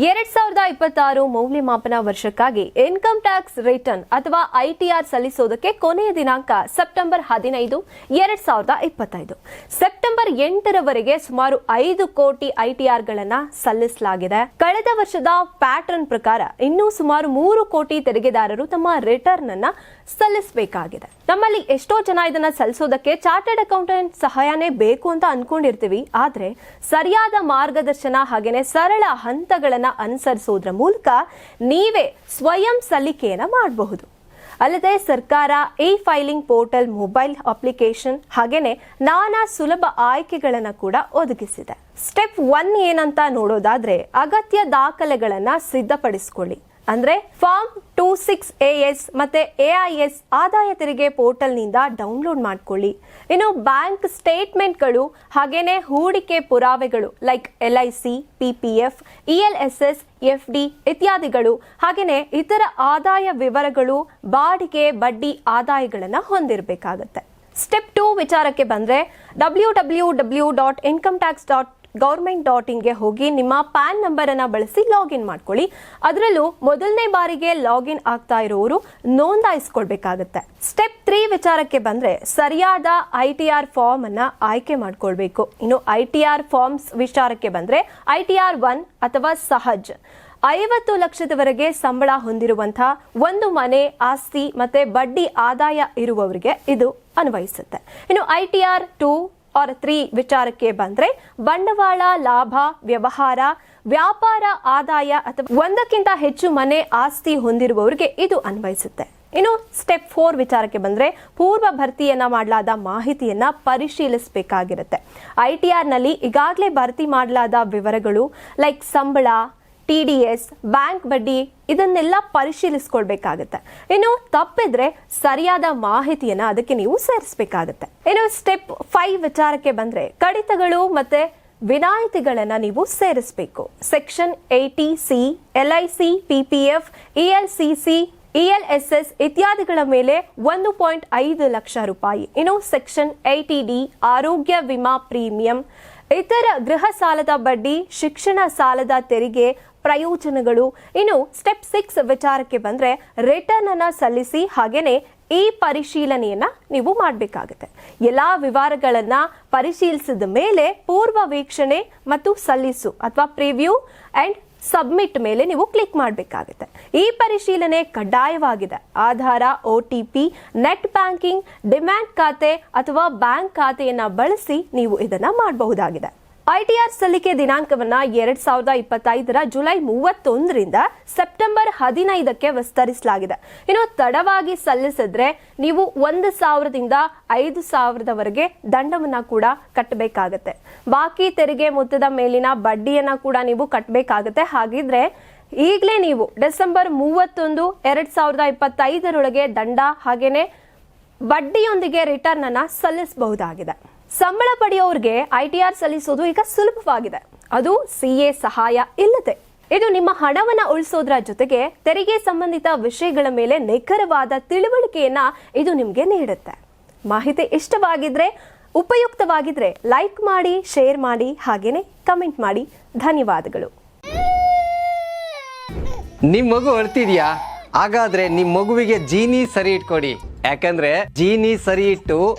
ಎರಡ್ ಸಾವಿರದ ಇಪ್ಪತ್ತಾರು ಮೌಲ್ಯಮಾಪನ ವರ್ಷಕ್ಕಾಗಿ ಇನ್ಕಮ್ ಟ್ಯಾಕ್ಸ್ ರಿಟರ್ನ್ ಅಥವಾ ಐಟಿಆರ್ ಸಲ್ಲಿಸೋದಕ್ಕೆ ಕೊನೆಯ ದಿನಾಂಕ ಸೆಪ್ಟೆಂಬರ್ ಹದಿನೈದು, ಎರಡ್ ಸಾವಿರದ ಇಪ್ಪತ್ತೈದು. ಸೆಪ್ಟೆಂಬರ್ ಎಂಟರವರೆಗೆ ಸುಮಾರು ಐದು ಕೋಟಿ ಐಟಿಆರ್ಗಳನ್ನ ಸಲ್ಲಿಸಲಾಗಿದೆ. ಕಳೆದ ವರ್ಷದ ಪ್ಯಾಟರ್ನ್ ಪ್ರಕಾರ ಇನ್ನೂ ಸುಮಾರು ಮೂರು ಕೋಟಿ ತೆರಿಗೆದಾರರು ತಮ್ಮ ರಿಟರ್ನ್ ಅನ್ನ ಸಲ್ಲಿಸಬೇಕಾಗಿದೆ. ನಮ್ಮಲ್ಲಿ ಎಷ್ಟೋ ಜನ ಇದನ್ನ ಸಲ್ಲಿಸೋದಕ್ಕೆ ಚಾರ್ಟರ್ಡ್ ಅಕೌಂಟೆಂಟ್ ಸಹಾಯನೇ ಬೇಕು ಅಂತ ಅನ್ಕೊಂಡಿರ್ತೀವಿ. ಆದ್ರೆ ಸರಿಯಾದ ಮಾರ್ಗದರ್ಶನ ಹಾಗೇನೆ ಸರಳ ಹಂತಗಳನ್ನ ಅನುಸರಿಸೋದ್ರ ಮೂಲಕ ನೀವೇ ಸ್ವಯಂ ಸಲ್ಲಿಕೆಯನ್ನ ಮಾಡಬಹುದು. ಅಲ್ಲದೆ ಸರ್ಕಾರ e filing portal mobile application ಹಾಗೇನೆ ನಾನಾ ಸುಲಭ ಆಯ್ಕೆಗಳನ್ನು ಕೂಡ ಒದಗಿಸಿದೆ. ಸ್ಟೆಪ್ ಒನ್ ಏನಂತ ನೋಡೋದಾದ್ರೆ ಅಗತ್ಯ ದಾಖಲೆಗಳನ್ನ ಸಿದ್ಧಪಡಿಸಿಕೊಳ್ಳಿ. ಅಂದ್ರೆ form two six A S ಮತ್ತೆ ಎ ಐ ಎಸ್ ಆದಾಯ ತೆರಿಗೆ ಪೋರ್ಟಲ್ನಿಂದ ಡೌನ್ಲೋಡ್ ಮಾಡ್ಕೊಳ್ಳಿ. ಇನ್ನು ಬ್ಯಾಂಕ್ ಸ್ಟೇಟ್ಮೆಂಟ್ಗಳು ಹಾಗೇನೆ ಹೂಡಿಕೆ ಪುರಾವೆಗಳು like L I C P P F E L S S F D ಇತ್ಯಾದಿಗಳು ಹಾಗೇನೆ ಇತರ ಆದಾಯ ವಿವರಗಳು ಬಾಡಿಗೆ, ಬಡ್ಡಿ ಆದಾಯಗಳನ್ನು ಹೊಂದಿರಬೇಕಾಗತ್ತೆ. ಸ್ಟೆಪ್ ಟೂ ವಿಚಾರಕ್ಕೆ ಬಂದ್ರೆ W W W dot income tax dot government dot ಇನ್ಗೆ ಹೋಗಿ ನಿಮ್ಮ ಪ್ಯಾನ್ ನಂಬರ್ ಅನ್ನ ಬಳಸಿ ಲಾಗಿನ್ ಮಾಡ್ಕೊಳ್ಳಿ. ಅದರಲ್ಲೂ ಮೊದಲನೇ ಬಾರಿಗೆ ಲಾಗಿನ್ ಆಗ್ತಾ ಇರೋರು ನೋಂದಾಯಿಸ್ಕೊಳ್ಬೇಕಾಗತ್ತೆ. ಸ್ಟೆಪ್ ತ್ರೀ ವಿಚಾರಕ್ಕೆ ಬಂದ್ರೆ ಸರಿಯಾದ ಐ ಟಿ ಆರ್ ಫಾರ್ಮ್ ಅನ್ನ ಆಯ್ಕೆ ಮಾಡ್ಕೊಳ್ಬೇಕು. ಇನ್ನು ಐ ಟಿ ಆರ್ ಫಾರ್ಮ್ಸ್ ವಿಚಾರಕ್ಕೆ ಬಂದ್ರೆ ಐ ಟಿ ಆರ್ ಒನ್ ಅಥವಾ ಸಹಜ್. ಐವತ್ತು ಲಕ್ಷದವರೆಗೆ ಸಂಬಳ ಹೊಂದಿರುವಂತಹ ಒಂದು ಮನೆ, ಆಸ್ತಿ ಮತ್ತೆ ಬಡ್ಡಿ ಆದಾಯ ಇರುವವರಿಗೆ ಇದು ಅನ್ವಯಿಸುತ್ತೆ. ಇನ್ನು I T R two R three ವಿಚಾರಕ್ಕೆ ಬಂದ್ರೆ ಬಂಡವಾಳ, ಲಾಭ, ವ್ಯವಹಾರ, ವ್ಯಾಪಾರ, ಆದಾಯ ಅಥವಾ ಒಂದಕ್ಕಿಂತ ಹೆಚ್ಚು ಮನೆ ಆಸ್ತಿ ಹೊಂದಿರುವವರಿಗೆ ಇದು ಅನ್ವಯಿಸುತ್ತೆ. ಇನ್ನು ಸ್ಟೆಪ್ ಫೋರ್ ವಿಚಾರಕ್ಕೆ ಬಂದ್ರೆ ಪೂರ್ವ ಭರ್ತಿಯನ್ನ ಮಾಡಲಾದ ಮಾಹಿತಿಯನ್ನ ಪರಿಶೀಲಿಸಬೇಕಾಗಿರುತ್ತೆ. ಐ ಟಿ ನಲ್ಲಿ ಈಗಾಗಲೇ ಭರ್ತಿ ಮಾಡಲಾದ ವಿವರಗಳು ಲೈಕ್ ಸಂಬಳ ಟಿ ಡಿ ಎಸ್ ಬ್ಯಾಂಕ್ ಬಡ್ಡಿ, ಇದನ್ನೆಲ್ಲ ಪರಿಶೀಲಿಸ್ಕೊಳ್ಬೇಕಾಗತ್ತೆ. ಇನ್ನು ತಪ್ಪಿದ್ರೆ ಸರಿಯಾದ ಮಾಹಿತಿಯನ್ನ ಅದಕ್ಕೆ ನೀವು ಸೇರಿಸಬೇಕಾಗತ್ತೆ. ಇನ್ನು ಸ್ಟೆಪ್ ಫೈವ್ ವಿಚಾರಕ್ಕೆ ಬಂದ್ರೆ ಕಡಿತಗಳು ಮತ್ತೆ ವಿನಾಯಿತಿಗಳನ್ನ ನೀವು ಸೇರಿಸಬೇಕು. Section eighty C L I C P P F E L C C ELSS ಇತ್ಯಾದಿಗಳ ಮೇಲೆ ಒಂದು ಪಾಯಿಂಟ್ ಐದು ಲಕ್ಷ ರೂಪಾಯಿ. ಇನ್ನು ಸೆಕ್ಷನ್ ಏಟಿ ಡಿ ಆರೋಗ್ಯ ವಿಮಾ ಪ್ರೀಮಿಯಂ, ಇತರ ಗೃಹ ಸಾಲದ ಬಡ್ಡಿ, ಶಿಕ್ಷಣ ಸಾಲದ ತೆರಿಗೆ ಪ್ರಯೋಜನಗಳು. ಇನ್ನು ಸ್ಟೆಪ್ ಸಿಕ್ಸ್ ವಿಚಾರಕ್ಕೆ ಬಂದರೆ ರಿಟರ್ನ್ ಅನ್ನು ಸಲ್ಲಿಸಿ ಹಾಗೆಯೇ ಈ ಪರಿಶೀಲನೆಯನ್ನು ನೀವು ಮಾಡಬೇಕಾಗುತ್ತೆ. ಎಲ್ಲ ವಿವರಗಳನ್ನು ಪರಿಶೀಲಿಸಿದ ಮೇಲೆ ಪೂರ್ವ ವೀಕ್ಷಣೆ ಮತ್ತು ಸಲ್ಲಿಸು ಅಥವಾ ಪ್ರಿವ್ಯೂ ಆ್ಯಂಡ್ ಸಬ್ಮಿಟ್ ಮೇಲೆ ನೀವು ಕ್ಲಿಕ್ ಮಾಡಬೇಕಾಗುತ್ತೆ. ಈ ಪರಿಶೀಲನೆ ಕಡ್ಡಾಯವಾಗಿದೆ. Aadhaar O T P net banking demand ಖಾತೆ ಅಥವಾ ಬ್ಯಾಂಕ್ ಖಾತೆಯನ್ನು ಬಳಸಿ ನೀವು ಇದನ್ನು ಮಾಡಬಹುದಾಗಿದೆ. ಐಟಿಆರ್ ಸಲ್ಲಿಕೆ ದಿನಾಂಕವನ್ನ ಎರಡ್ ಸಾವಿರದ ಇಪ್ಪತ್ತೈದರ ಜುಲೈ ಮೂವತ್ತೊಂದರಿಂದ ಸೆಪ್ಟೆಂಬರ್ ಹದಿನೈದಕ್ಕೆ ವಿಸ್ತರಿಸಲಾಗಿದೆ. ಇನ್ನು ತಡವಾಗಿ ಸಲ್ಲಿಸಿದ್ರೆ ನೀವು ಒಂದು ಸಾವಿರದಿಂದ ಐದು ಸಾವಿರದವರೆಗೆ ದಂಡವನ್ನ ಕೂಡ ಕಟ್ಟಬೇಕಾಗತ್ತೆ. ಬಾಕಿ ತೆರಿಗೆ ಮೊತ್ತದ ಮೇಲಿನ ಬಡ್ಡಿಯನ್ನ ಕೂಡ ನೀವು ಕಟ್ಟಬೇಕಾಗತ್ತೆ. ಹಾಗಿದ್ರೆ ಈಗಲೇ ನೀವು ಡಿಸೆಂಬರ್ ಮೂವತ್ತೊಂದು ಎರಡ್ ಸಾವಿರದ ಇಪ್ಪತ್ತೈದರೊಳಗೆ ದಂಡ ಹಾಗೇನೆ ಬಡ್ಡಿಯೊಂದಿಗೆ ರಿಟರ್ನ್ ಅನ್ನ ಸಲ್ಲಿಸಬಹುದಾಗಿದೆ. ಸಂಬಳ ಪಡೆಯೋರ್ಗೆ ಐಟಿಆರ್ ಸಲ್ಲಿಸೋದು ಈಗ ಸುಲಭವಾಗಿದೆ. ಅದು ಸಿಎ ಸಹಾಯ ಇಲ್ಲದೆ. ಇದು ನಿಮ್ಮ ಹಣವನ್ನ ಉಳಿಸೋದ್ರ ಜೊತೆಗೆ ತೆರಿಗೆ ಸಂಬಂಧಿತ ವಿಷಯಗಳ ಮೇಲೆ ನಿಖರವಾದ ತಿಳುವಳಿಕೆಯನ್ನ ಇದು ನಿಮಗೆ ನೀಡುತ್ತೆ. ಮಾಹಿತಿ ಇಷ್ಟವಾಗಿದ್ರೆ, ಉಪಯುಕ್ತವಾಗಿದ್ರೆ ಲೈಕ್ ಮಾಡಿ, ಶೇರ್ ಮಾಡಿ, ಹಾಗೇನೆ ಕಮೆಂಟ್ ಮಾಡಿ. ಧನ್ಯವಾದಗಳು. ನಿಮ್ ಮಗು ಅಳ್ತಿದ್ಯಾ? ಹಾಗಾದ್ರೆ ನಿಮ್ ಮಗುವಿಗೆ ಜೀನಿ ಸರಿ ಇಟ್ಕೊಡಿ. ಯಾಕಂದ್ರೆ ಜೀನಿ ಸರಿ ಇಟ್ಟು